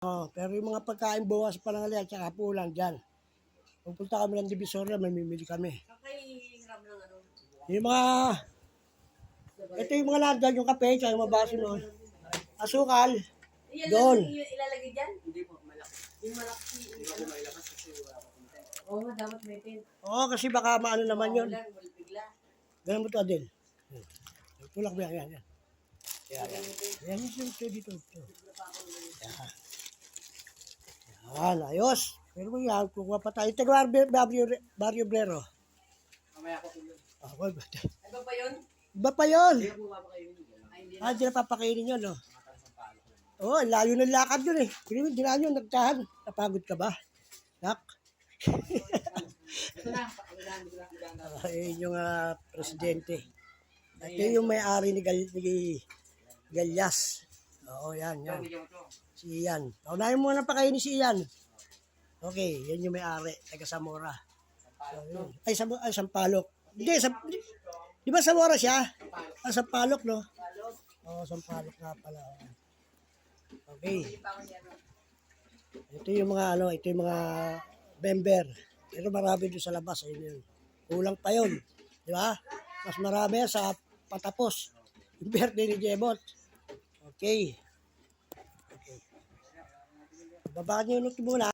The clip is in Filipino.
Oh, pero yung mga pagkain bukas pa lang at saka pulang dyan. Pupunta kami ng Divisoria, mamimili kami. Kakahiram ng ano. Yung mga, ito yung mga nandyan, yung kape, tsaka yung mga baso nun. Asukal, Yan Doon. lang ilalagay dyan? Hindi po, malaki. Yung malaki. Hindi ko mailabas kasi wala pa Oo dapat may pin. Oo, kasi baka maano naman yun. Bigla. Ganun mo ito, Adel. Tulak mo yan, yan, yan. Yan, yan. Yan, yung ito dito. Ito. Yan. Yan, ayos. Pero kung yan, kukuha pa tayo. Taga Barrio, Barrio, Brero. Mamaya ko po yun. Ah, wag ba? Ano pa yun? Iba pa yun. Hindi hindi. Ah, di na papakainin yun, no? Oo, oh, layo ng lakad yun eh. Hindi mo, di na yun, nagtahan. Napagod ka ba? Nak? Ito na, bigla. Ah, yun yung ah, presidente. At yun yung may-ari ni, Gal, ni Galyas. Oo, yan, yan. Si Ian. Paunahin mo na pakainin si Ian. Okay, yan yung may-ari. Taga. So, yun. Ay, Sam ay, Sampalok. Hindi, Sam di, di ba Zamora siya? Ah, Sampalok, no? Oo, Sampalok nga pala. Okay. Ito yung mga ano, ito yung mga member. Pero marami doon sa labas. Ayun yun. Kulang pa yun. Di ba? Mas marami sa patapos. Yung birthday ni Jebot. Okay. Okay. Babaan niyo yung muna.